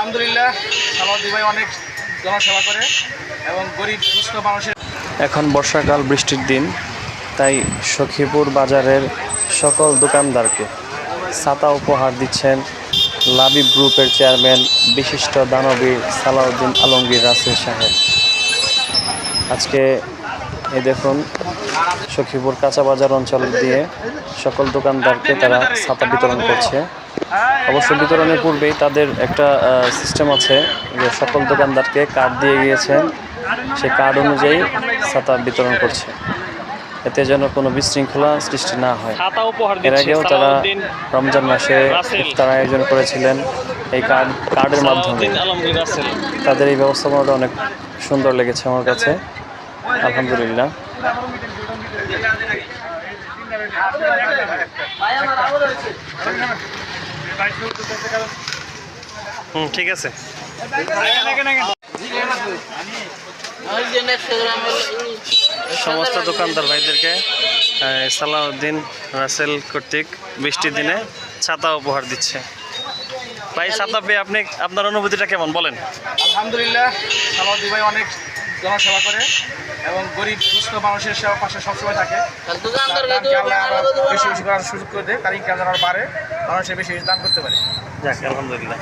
আলহামদুলিল্লাহ সালাউদ্দি ভাই অনেক জনসেবা করে এবং গরিব, সুস্থ মানুষের এখন বর্ষাকাল, বৃষ্টির দিন, তাই সখীপুর বাজারের সকল দোকানদারকে ছাতা উপহার দিচ্ছেন লাবিব গ্রুপের চেয়ারম্যান বিশিষ্ট দানবীর সালাউদ্দিন আলমগীর রাসেল সাহেব। আজকে এই দেখুন, সখীপুর কাঁচা বাজার অঞ্চল দিয়ে সকল দোকানদারকে তারা ছাতা বিতরণ করছে। অবশ্য বিতরণের পূর্বেই তাদের একটা সিস্টেম আছে যে সকল দোকানদারকে কার্ড দিয়ে গিয়েছেন। সে কার্ড অনুযায়ী ছাতা বিতরণ করছে। এতে যেন কোনো বিশৃঙ্খলা সৃষ্টি না হয়। এর আগেও তারা রমজান মাসে। ইফতার আয়োজন করেছিলেন। এই কার্ড কার্ডের মাধ্যমে। তাদের এই ব্যবস্থাপনাটা অনেক সুন্দর লেগেছে আমার কাছে। আলহামদুলিল্লাহ। হুম, ঠিক আছে। সমস্ত দোকানদার ভাইদেরকে সালাউদ্দিন রাসেল কর্তৃক বৃষ্টির দিনে ছাতা উপহার দিচ্ছে। ভাই, ছাতা পেয়ে আপনি আপনার অনুভূতিটা কেমন? বলেন। আলহামদুলিল্লাহ সালাউদ্দি ভাই অনেক জনসেবা করে এবং গরিব সুস্থ মানুষের সেবা পাশে সবসময় থাকে বেশি বেশি করার সুযোগ করে দেয় তার ইনকাম যেন বাড়ে মানুষের বেশি বেশি দান করতে পারে। আলহামদুলিল্লাহ।